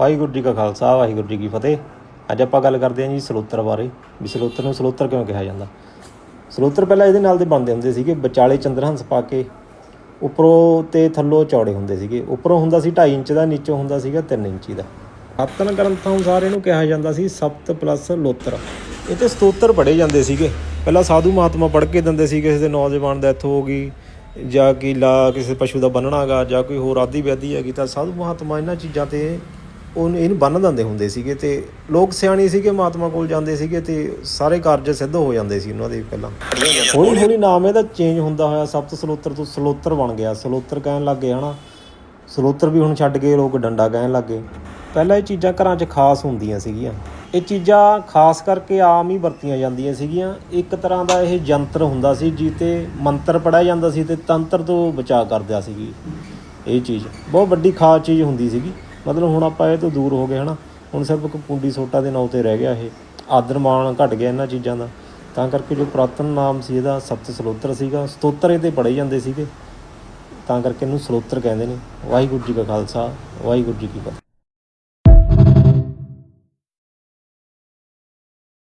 ਵਾਹਿਗੁਰੂ ਜੀ ਕਾ ਖਾਲਸਾ, ਵਾਹਿਗੁਰੂ ਜੀ ਕੀ ਫਤਿਹ। ਅੱਜ ਆਪਾਂ ਗੱਲ ਕਰਦੇ ਹਾਂ ਜੀ ਸਲੋਤਰ ਬਾਰੇ, ਵੀ ਸਲੋਤਰ ਨੂੰ ਸਲੋਤਰ ਕਿਉਂ ਕਿਹਾ ਜਾਂਦਾ। ਸਲੋਤਰ ਪਹਿਲਾਂ ਇਹਦੇ ਨਾਲ ਦੇ ਬਣਦੇ ਹੁੰਦੇ ਸੀਗੇ, ਵਿਚਾਲੇ ਚੰਦਰਹੰਸ ਪਾ ਕੇ, ਉੱਪਰੋਂ ਤੇ ਥੱਲੋਂ ਚੌੜੇ ਹੁੰਦੇ ਸੀਗੇ। ਉੱਪਰੋਂ ਹੁੰਦਾ ਸੀ 2.5 ਇੰਚ ਦਾ, ਨੀਚੋਂ ਹੁੰਦਾ ਸੀਗਾ 3 ਇੰਚੀ ਦਾ। ਰਤਨ ਗ੍ਰੰਥਾਂ ਅਨੁਸਾਰ ਇਹਨੂੰ ਕਿਹਾ ਜਾਂਦਾ ਸੀ ਸਪਤ ਪਲੱਸ ਲੋਤਰ। ਇਹ ਤੇ ਸਤੋਤਰ ਪੜ੍ਹੇ ਜਾਂਦੇ ਸੀਗੇ। ਪਹਿਲਾਂ ਸਾਧੂ ਮਹਾਤਮਾ ਪੜ੍ਹ ਕੇ ਦਿੰਦੇ ਸੀ ਕਿਸੇ ਦੇ ਨੌਜਵਾਨ ਡੈਥ ਹੋ ਗਈ, ਜਾਂ ਕਿ ਲਾ ਕਿਸੇ ਪਸ਼ੂ ਦਾ ਬੰਨਣਾਗਾ, ਜਾਂ ਕੋਈ ਹੋਰ ਆਦੀ ਵਿਆਦੀ ਹੈਗੀ, ਤਾਂ ਸਾਧੂ ਮਹਾਤਮਾ ਇਹਨਾਂ ਚੀਜ਼ਾਂ ਤੇ ਉਹਨੂੰ, ਇਹਨੂੰ ਬੰਨ ਦਿੰਦੇ ਹੁੰਦੇ ਸੀਗੇ ਤੇ ਲੋਕ ਸਿਆਣੇ ਸੀਗੇ, ਮਹਾਤਮਾ ਕੋਲ ਜਾਂਦੇ ਸੀਗੇ ਤੇ ਸਾਰੇ ਕਾਰਜ ਸਿੱਧ ਹੋ ਜਾਂਦੇ ਸੀ ਉਹਨਾਂ ਦੇ ਪਹਿਲਾਂ। ਹੌਲੀ ਹੌਲੀ ਨਾਮ ਇਹਦਾ ਚੇਂਜ ਹੁੰਦਾ ਹੋਇਆ ਸਪਤ ਸਲੋਤਰ ਤੋਂ ਸਲੋਤਰ ਬਣ ਗਿਆ। ਸਲੋਤਰ ਕਹਿਣ ਲੱਗ ਗਏ, ਹਨਾ? ਸਲੋਤਰ ਵੀ ਹੁਣ ਛੱਡ ਕੇ ਲੋਕ ਡੰਡਾ ਕਹਿਣ ਲੱਗ ਗਏ। ਪਹਿਲਾਂ ਇਹ ਚੀਜ਼ਾਂ ਘਰਾਂ 'ਚ ਖਾਸ ਹੁੰਦੀਆਂ ਸੀਗੀਆਂ। ਇਹ ਚੀਜ਼ਾਂ ਖਾਸ ਕਰਕੇ ਆਮ ਹੀ ਵਰਤੀਆਂ ਜਾਂਦੀਆਂ ਸੀਗੀਆਂ। ਇੱਕ ਤਰ੍ਹਾਂ ਦਾ ਇਹ ਯੰਤਰ ਹੁੰਦਾ ਸੀ ਜਿੱਤੇ ਮੰਤਰ ਪੜਿਆ ਜਾਂਦਾ ਸੀ ਤੇ ਤੰਤਰ ਤੋਂ ਬਚਾਅ ਕਰਦਾ ਸੀਗੀ। ਇਹ ਚੀਜ਼, ਬਹੁਤ ਵੱਡੀ ਖਾਸ ਚੀਜ਼ ਹੁੰਦੀ ਸੀਗੀ। ਮਤਲਬ ਹੁਣ ਆਪਾਂ ਇਹ ਤੋਂ ਦੂਰ ਹੋ ਗਏ ਹਨਾ। ਹੁਣ ਸਿਰਫ ਇੱਕ ਕੁੰਡੀ ਸੋਟਾ ਦੇ ਨਾਂ ਤੇ ਰਹਿ ਗਿਆ ਇਹ। ਆਦਰ ਮਾਣ ਘਟ ਗਿਆ ਇਹਨਾਂ ਚੀਜ਼ਾਂ ਦਾ। ਤਾਂ ਕਰਕੇ ਜੋ ਪੁਰਾਤਨ ਨਾਮ ਸੀ ਇਹਦਾ ਸਪਤ ਸਲੋਤਰ ਸੀਗਾ, ਸਤੋਤਰ ਇਹਦੇ ਪੜੇ ਜਾਂਦੇ ਸੀਗੇ। ਤਾਂ ਕਰਕੇ ਇਹਨੂੰ ਸਲੋਤਰ ਕਹਿੰਦੇ ਨੇ। ਵਾਹਿਗੁਰੂ ਜੀ ਕਾ ਖਾਲਸਾ, ਵਾਹਿਗੁਰੂ ਜੀ ਕੀ ਫਤਿਹ।